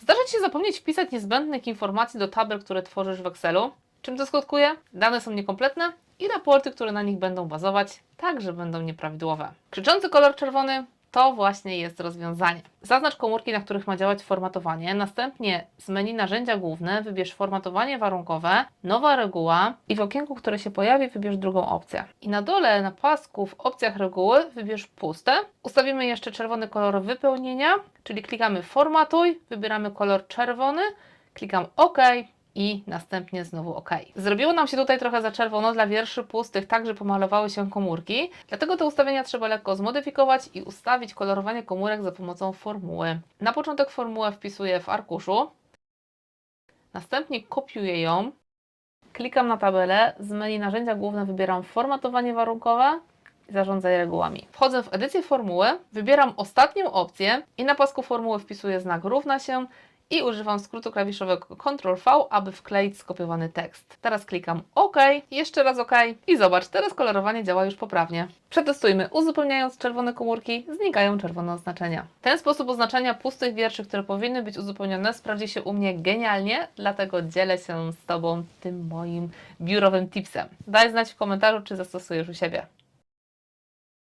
Zdarza Ci się zapomnieć wpisać niezbędnych informacji do tabel, które tworzysz w Excelu. Czym to skutkuje? Dane są niekompletne i raporty, które na nich będą bazować, także będą nieprawidłowe. Krzyczący kolor czerwony to właśnie jest rozwiązanie. Zaznacz komórki, na których ma działać formatowanie, następnie z menu narzędzia główne wybierz formatowanie warunkowe, nowa reguła i w okienku, które się pojawi, wybierz drugą opcję. I na dole na pasku w opcjach reguły wybierz puste. Ustawimy jeszcze czerwony kolor wypełnienia, czyli klikamy formatuj, wybieramy kolor czerwony, klikam OK i następnie znowu OK. Zrobiło nam się tutaj trochę za czerwono dla wierszy pustych, tak że pomalowały się komórki, dlatego te ustawienia trzeba lekko zmodyfikować i ustawić kolorowanie komórek za pomocą formuły. Na początek formułę wpisuję w arkuszu, następnie kopiuję ją, klikam na tabelę, z menu narzędzia główne wybieram formatowanie warunkowe zarządzaj regułami. Wchodzę w edycję formuły, wybieram ostatnią opcję i na pasku formuły wpisuję znak równa się i używam skrótu klawiszowego Ctrl V, aby wkleić skopiowany tekst. Teraz klikam OK, jeszcze raz OK i zobacz, teraz kolorowanie działa już poprawnie. Przetestujmy, uzupełniając czerwone komórki, znikają czerwone oznaczenia. Ten sposób oznaczania pustych wierszy, które powinny być uzupełnione, sprawdzi się u mnie genialnie, dlatego dzielę się z Tobą tym moim biurowym tipsem. Daj znać w komentarzu, czy zastosujesz u siebie.